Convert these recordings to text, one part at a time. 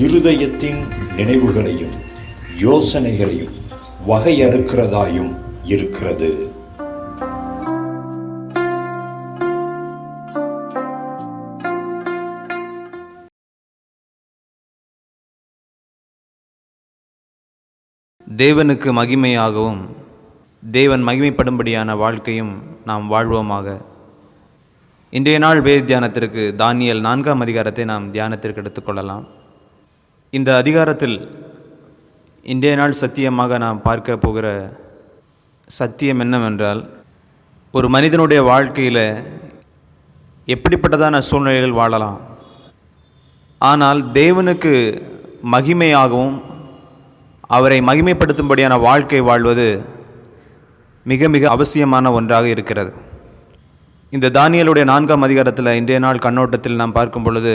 இருதயத்தின் நினைவுகளையும் யோசனைகளையும் வகையறுக்கிறதாயும் இருக்கிறது. தேவனுக்கு மகிமையாகவும் தேவன் மகிமைப்படும்படியான வாழ்க்கையும் நாம் வாழ்வோமாக. இன்றைய நாள் வேத தியானத்திற்கு தானியல் நான்காம் அதிகாரத்தை நாம் தியானத்திற்கு எடுத்துக்கொள்ளலாம் இந்த அதிகாரத்தில் இன்றைய நாள் சத்தியமாக நாம் பார்க்க போகிற சத்தியம் என்னவென்றால் ஒரு மனிதனுடைய வாழ்க்கையில் எப்படிப்பட்டதான சூழ்நிலைகள் வாழலாம். ஆனால் தேவனுக்கு மகிமையாகவும் அவரை மகிமைப்படுத்தும்படியான வாழ்க்கை வாழ்வது மிக மிக அவசியமான ஒன்றாக இருக்கிறது. இந்த தானியலுடைய நான்காம் அதிகாரத்தில் இன்றைய நாள் கண்ணோட்டத்தில் நாம் பார்க்கும் பொழுது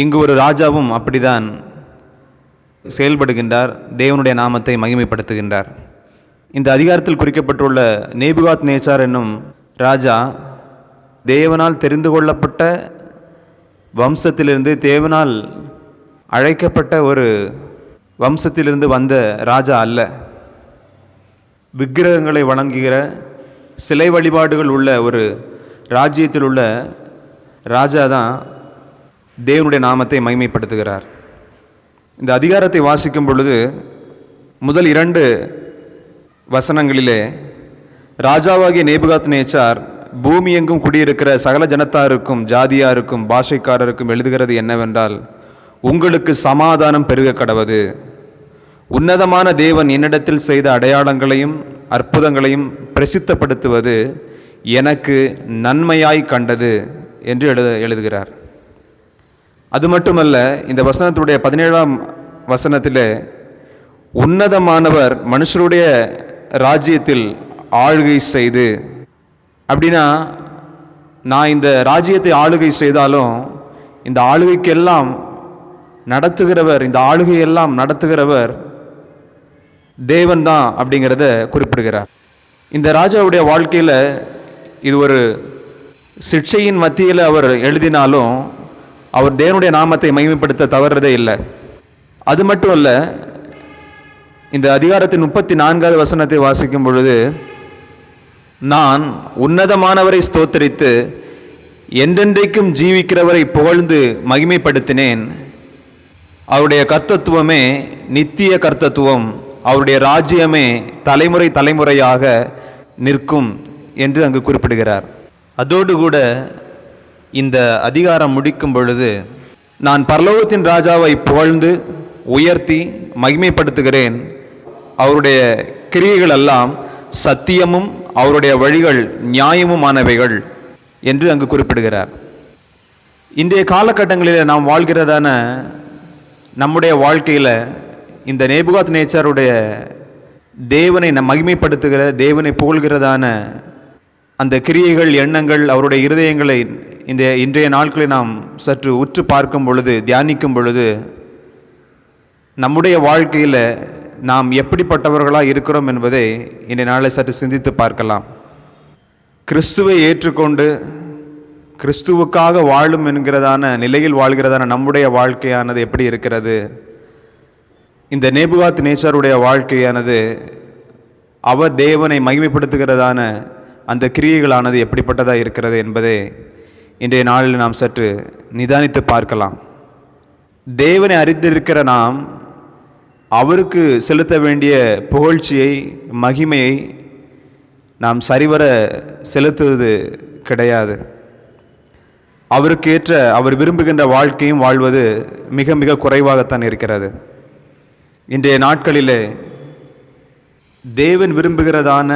இங்கு ஒரு ராஜாவும் அப்படிதான் செயல்படுகின்றார் தேவனுடைய நாமத்தை மகிமைப்படுத்துகின்றார். இந்த அதிகாரத்தில் குறிக்கப்பட்டுள்ள நேபுகாத் நேச்சார் என்னும் ராஜா தேவனால் தெரிந்து கொள்ளப்பட்ட வம்சத்திலிருந்து தேவனால் அழைக்கப்பட்ட ஒரு வம்சத்திலிருந்து வந்த ராஜா அல்ல. விக்கிரகங்களை வணங்குகிற சிலை வழிபாடுகள் உள்ள ஒரு ராஜ்யத்தில் உள்ள ராஜா தான் தேவனுடைய நாமத்தை மகிமைப்படுத்துகிறார். இந்த அதிகாரத்தை வாசிக்கும் பொழுது முதல் இரண்டு வசனங்களிலே ராஜாவாகிய நேபுகாத் நேச்சார் பூமி எங்கும் குடியிருக்கிற சகல ஜனத்தாருக்கும் ஜாதியாருக்கும் பாஷைக்காரருக்கும் எழுதுகிறது என்னவென்றால் உங்களுக்கு சமாதானம் பெருக கடவது. உன்னதமான தேவன் என்னிடத்தில் செய்த அடையாளங்களையும் அற்புதங்களையும் பிரசித்தப்படுத்துவது எனக்கு நன்மையாய் கண்டது என்று எழுத எழுதுகிறார். அது மட்டுமல்ல இந்த வசனத்துடைய பதினேழாம் வசனத்தில் உன்னதமானவர் மனுஷருடைய ராஜ்யத்தில் ஆளுகை செய்து. அப்படின்னா நான் இந்த ராஜ்யத்தை ஆளுகை செய்தாலும் இந்த ஆளுகைக்கெல்லாம் நடத்துகிறவர் இந்த ஆளுகையெல்லாம் நடத்துகிறவர் தேவன் தான் அப்படிங்கிறத குறிப்பிடுகிறார். இந்த ராஜாவுடைய வாழ்க்கையில் இது ஒரு சிக்ஷையின் மத்தியில் அவர் எழுதினாலும் அவர் தேவனுடைய நாமத்தை மகிமைப்படுத்த தவறுறதே இல்லை. அது மட்டும் அல்ல இந்த அதிகாரத்தின் முப்பத்தி நான்காவது வசனத்தை வாசிக்கும் பொழுது நான் உன்னதமானவரை ஸ்தோத்தரித்து என்றென்றைக்கும் ஜீவிக்கிறவரை புகழ்ந்து மகிமைப்படுத்தினேன். அவருடைய கர்த்தத்துவமே நித்திய கர்த்தத்துவம் அவருடைய ராஜ்யமே தலைமுறை தலைமுறையாக நிற்கும் என்று அங்கு குறிப்பிடுகிறார். அதோடு கூட இந்த அதிகாரம் முடிக்கும் பொழுது நான் பரலோகத்தின் ராஜாவை புகழ்ந்து உயர்த்தி மகிமைப்படுத்துகிறேன். அவருடைய கிரியைகள் எல்லாம் சத்தியமும் அவருடைய வழிகள் நியாயமுமானவைகள் என்று அங்கு குறிப்பிடுகிறார். இன்றைய காலகட்டங்களில் நாம் வாழ்கிறதான நம்முடைய வாழ்க்கையில் இந்த நேபுகாத் நேச்சருடைய தேவனை நம் மகிமைப்படுத்துகிற தேவனை புகழ்கிறதான அந்த கிரியைகள் எண்ணங்கள் அவருடைய இருதயங்களை இந்த இன்றைய நாட்களை நாம் சற்று உற்று பார்க்கும் பொழுது தியானிக்கும் பொழுது நம்முடைய வாழ்க்கையில் நாம் எப்படிப்பட்டவர்களாக இருக்கிறோம் என்பதை இன்றைய நாளை சற்று சிந்தித்து பார்க்கலாம். கிறிஸ்துவை ஏற்றுக்கொண்டு கிறிஸ்துவுக்காக வாழும் என்கிறதான நிலையில் வாழ்கிறதான நம்முடைய வாழ்க்கையானது எப்படி இருக்கிறது? இந்த நேபுகாத் நேச்சருடைய வாழ்க்கையானது அவர் தேவனை மகிமைப்படுத்துகிறதான அந்த கிரியைகளானது எப்படிப்பட்டதாக இருக்கிறது என்பதை இன்றைய நாளில் நாம் சற்று நிதானித்து பார்க்கலாம். தேவனை அறிந்திருக்கிற நாம் அவருக்கு செலுத்த வேண்டிய புகழ்ச்சியை மகிமையை நாம் சரிவர செலுத்துவது கிடையாது. அவருக்கு ஏற்ற அவர் விரும்புகின்ற வாழ்க்கையும் வாழ்வது மிக மிக குறைவாகத்தான் இருக்கிறது. இன்றைய நாட்களிலே தேவன் விரும்புகிறதான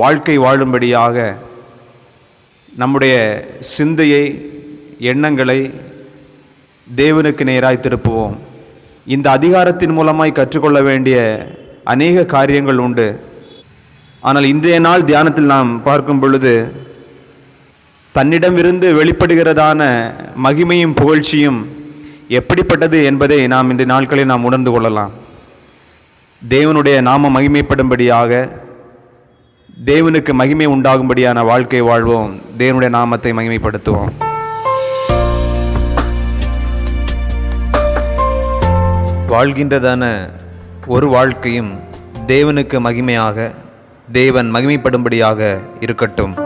வாழ்க்கை வாழும்படியாக நம்முடைய சிந்தையை எண்ணங்களை தேவனுக்கு நேராய் திருப்புவோம். இந்த அதிகாரத்தின் மூலமாய் கற்றுக்கொள்ள வேண்டிய அநேக காரியங்கள் உண்டு. ஆனால் இன்றைய நாள் தியானத்தில் நாம் பார்க்கும் பொழுது தன்னிடமிருந்து வெளிப்படுகிறதான மகிமையும் புகழ்ச்சியும் எப்படிப்பட்டது என்பதை நாம் இந்த நாட்களில் நாம் உணர்ந்து கொள்ளலாம். தேவனுடைய நாம மகிமைப்படும்படியாக தேவனுக்கு மகிமை உண்டாகும்படியான வாழ்க்கை வாழ்வோம். தேவனுடைய நாமத்தை மகிமைப்படுத்துவோம். வாழ்கின்றதான ஒரு வாழ்க்கையும் தேவனுக்கு மகிமையாக தேவன் மகிமைப்படும்படியாக இருக்கட்டும்.